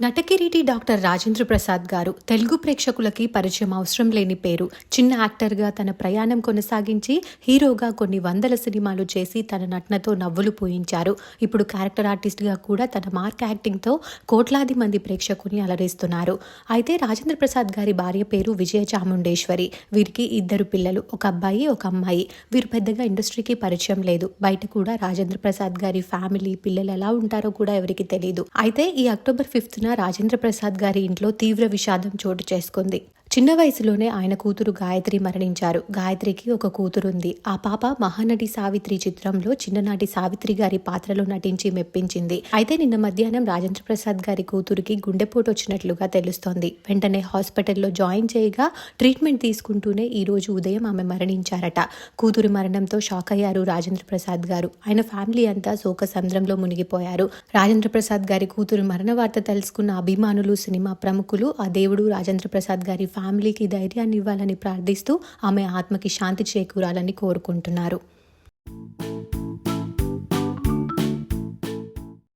నటకిరీటి doctor Rajendra Prasad గారు తెలుగు ప్రేక్షకులకి పరిచయం అవసరం లేని పేరు. చిన్న యాక్టర్గా తన ప్రయాణం కొనసాగించి హీరోగా కొన్ని వందల సినిమాలు చేసి తన నటనతో నవ్వులు పూయించారు. ఇప్పుడు క్యారెక్టర్ ఆర్టిస్ట్గా కూడా తన మార్క్ యాక్టింగ్తో కోట్లాది మంది ప్రేక్షకుల్ని అలరిస్తున్నారు. అయితే రాజేంద్ర ప్రసాద్ గారి భార్య పేరు విజయ చాముండేశ్వరి. వీరికి ఇద్దరు పిల్లలు ఒక అబ్బాయి ఒక అమ్మాయి. వీరు పెద్దగా ఇండస్ట్రీకి పరిచయం లేదు. బయట కూడా రాజేంద్ర ప్రసాద్ గారి ఫ్యామిలీ పిల్లలు ఎలా ఉంటారో కూడా ఎవరికి తెలియదు అయితే ఈ అక్టోబర్ ఫిఫ్త్న రాజేంద్ర ప్రసాద్ గారి ఇంట్లో తీవ్ర విషాదం చోటు చేసుకుంది. చిన్న వయసులోనే ఆయన కూతురు గాయత్రి మరణించారు. గాయత్రికి ఒక కూతురుంది. ఆ పాప మహానటి సావిత్రి చిత్రంలో చిన్ననాటి సావిత్రి గారి పాత్రలో నటించి మెప్పించింది. అయితే నిన్న మధ్యాహ్నం రాజేంద్ర ప్రసాద్ గారి కూతురికి గుండెపోటు వచ్చినట్లుగా తెలుస్తోంది. వెంటనే హాస్పిటల్లో జాయిన్ చేయగా ట్రీట్మెంట్ తీసుకుంటూనే ఈ రోజు ఉదయం ఆమె మరణించారట. కూతురు మరణంతో షాక్ అయ్యారు రాజేంద్ర ప్రసాద్ గారు. ఆయన ఫ్యామిలీ అంతా శోక సంద్రంలో మునిగిపోయారు. రాజేంద్ర ప్రసాద్ గారి కూతురు మరణ వార్త తెలుసుకున్న అభిమానులు సినిమా ప్రముఖులు ఆ దేవుడు రాజేంద్ర ప్రసాద్ గారి ఫ్యామిలీకి ధైర్యాన్ని ఇవ్వాలని ప్రార్థిస్తూ ఆమె ఆత్మకి శాంతి చేకూరాలని కోరుకుంటున్నారు.